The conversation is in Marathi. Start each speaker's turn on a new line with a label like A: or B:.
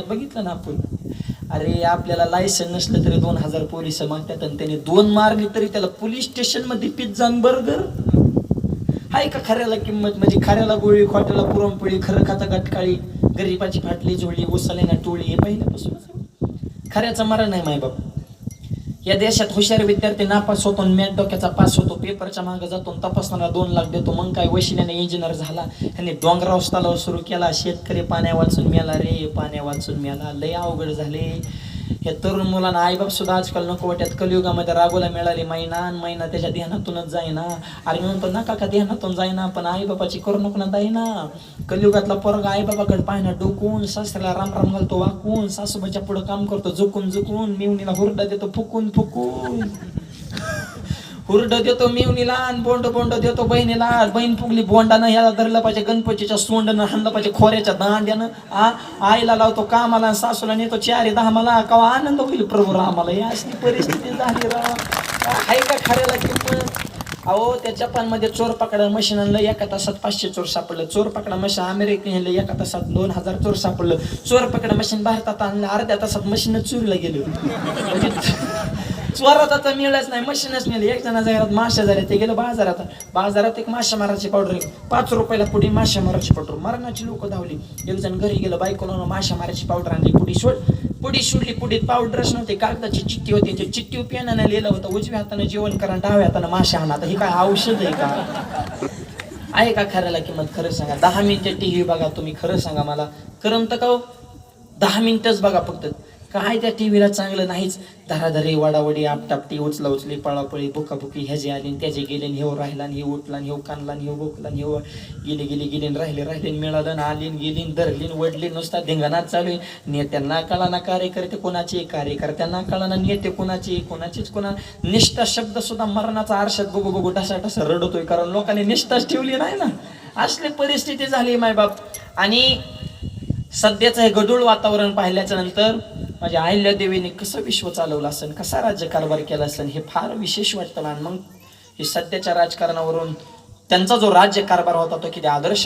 A: बघितलं ना आपण. अरे आपल्याला लायसन नसलं तरी दोन हजार पोलीस मागतात आणि त्याने दोन मारले तरी त्याला पोलीस स्टेशनमध्ये पिझ्झा बर्गर हाय का खऱ्याला किंमत? म्हणजे खऱ्याला गोळी खोट्याला पुरणपोळी खरं खाता गटकाळी गरीबाची फाटली जोडली ओसालेना टोळी हे पहिल्यापासून खऱ्याचा मरा नाही माय बाप या देशात हुशार विद्यार्थी नापास होतो आणि डोक्याचा पास होतो. पेपरच्या मागे जातो तपासणारा दोन लाख देतो. मग काय वशिल्याने इंजिनियर झाला. ह्याने डोंगराव तलाव सुरू केला. शेतकरी पाण्या वाचून मेला रे पाण्या वाचून मेला लय अवघड झाले. हे तरुण मुलांना आईबाप सुद्धा आजकाल नको वाटत. कलियुगामध्ये रागोला मिळाली महिना आणि महिना त्याच्या ध्यानातूनच जाईना. अरे मी म्हणतो नका का ध्यानातून जाईना पण आईबापाची करू नको ना जाईना कलियुगातला पोरगा आईबाबाकडे पाहिना डोकून सासऱ्याला राम राम घालतो वाकून सासूबाईच्या पुढे काम करतो झुकून झुकून मिवणीला हुरडा देतो फुकून फुकून. हुरड देतो मिवणीला आणि बोंड बोंड देतो बहिणीला. बहीण फुगली बोंडानं ह्याला धरलं पाहिजे गणपतीच्या सोंडनं हाणलं पाहिजे खोऱ्याच्या दांड्यानं. आ आईला लावतो कामाला आणि सासूला नेतो चारे दहा मला कवा आनंद होईल प्रभू रामाला. ही अशी परिस्थिती झाली राय का खऱ्याला किंमत? अहो त्या जपानमध्ये चोर पकडा मशीन आणलं एका तासात पाचशे चोर सापडलं. चोर पकडा मशीन अमेरिकेने आणलं एका तासात दोन हजार चोर सापडलं. चोर पकडा मशीन भारतात आणलं अर्ध्या तासात मशीन चोरीला गेलं म्हणजे चोरात आता मिळालंच नाही मशीनच मिळाली एक जणाच्या घरात माश्या झाले ते गेलं बाजारात. बाजारात एक माश्या मारायची पावडर पाच रुपयाला पुढे माश्या मारायची पावडर. मरणाची लोक धावली. एक जण घरी गेलं बायकोला माश्या मारायची पावडर आणली. पुढे सोड. पुढी सोडली पुढीत पावडरच नव्हते. कागदाची चिठ्ठी होती. ते चिठ्ठी पेनानं लिहिलं होतं. उजव्या हातानं जेवण करा आणि डाव्या हातानं माश्या आणा. आता ही काय औषध आहे का? आहे का खऱ्याला किंमत? खरं सांगा. दहा मिनिटं टी व्ही बघा तुम्ही. खरं सांगा मला. करमतं का हो? दहा मिनिटच बघा फक्त. काय त्या टी व्हीला चांगलं नाहीच? धराधरी वडावडी आपटापटी उचला उचली पळापळी बुकाबुकी ह्याचे आली त्याचे गेले आणि राहिला आणि हे उठला आणि कानला आणि ह्यो बोकला आणि गेले गेले गेले राहिले राहिले मिळालं आलीन गेलीन धरलीन वडलीन वडली नुसता धिंगाणात चालू आहे नेत्यांना कळा ना कार्यकर्ते कोणाचे? कार्यकर्त्यांना कळाना नेते कोणाचे? कोणाचेच कोणा? निष्ठा शब्द सुद्धा मरणाचा आरशात बघू बघू ढसा ढसा रडतोय कारण लोकांनी निष्ठाच ठेवली नाही ना. असली परिस्थिती झाली मायबाप. आणि सध्याचं हे गडूळ वातावरण पाहिल्याच्या नंतर माझ्या अहिल्यादेवीने कसं विश्व चालवलं असेल कसा राज्यकारभार केला असेल हे फार विशेष वाटतं आणि मग हे सध्याच्या राजकारणावरून त्यांचा जो राज्यकारभार होता तो किती आदर्श